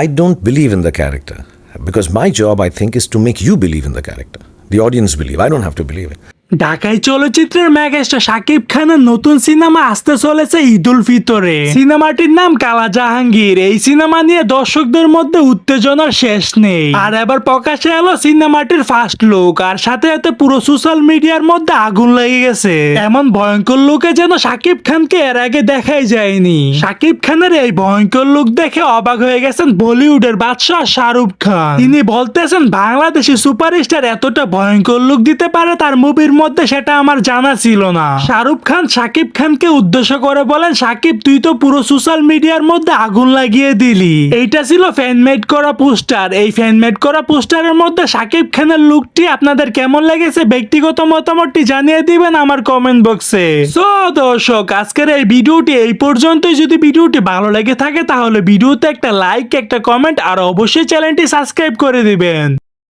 I don't believe in the character because my job, I think, is to make you believe in the character. The audience believe. I don't have to believe it. ঢাকাই চলচ্চিত্রের megastar Shakib খানের নতুন cinema আসতে চলেছে ঈদুল ফিতরে। সিনেমাটির নাম কালা জাহাঙ্গীর। এই সিনেমা নিয়ে দর্শকদের মধ্যে উত্তেজনার শেষ নেই। আর এবার প্রকাশে এলো সিনেমাটির ফার্স্ট লুক আর সাথে সাথে পুরো সোশ্যাল মিডিয়ার মধ্যে আগুন লেগে গেছে। এমন ভয়ঙ্কর লুকে যেন শাকিব খানকে এর আগে দেখাই যায়নি। শাকিব খানের এই ভয়ঙ্কর লুক দেখে অবাক হয়ে গেছেন বলিউডের বাদশাহ শাহরুখ খান। তিনি বলতেছেন, বাংলাদেশি সুপারস্টার এতটা ভয়ঙ্কর লুক দিতে পারে তার মুভির মধ্যে সেটা আমার জানা ছিল না। শাহরুখ খান শাকিব খানকে উদ্দেশ্য করে বলেন, সাকিব, তুই তো পুরো সোশ্যাল মিডিয়ার মধ্যে আগুন লাগিয়ে দিলি। এইটা ছিল ফ্যানমেড করা পোস্টার এই ফ্যানমেড করা পোস্টারের মধ্যে শাকিব খানের লুকটি আপনাদের কেমন লেগেছে, ব্যক্তিগত মতামতটি জানিয়ে দিবেন আমার কমেন্ট বক্সে সো দর্শক, আজকের এই ভিডিওটি এই পর্যন্তই। যদি ভিডিওটি ভালো লেগে থাকে, তাহলে ভিডিওতে একটা লাইক একটা কমেন্ট আর অবশ্যই চ্যানেলটি সাবস্ক্রাইব করে দিবেন।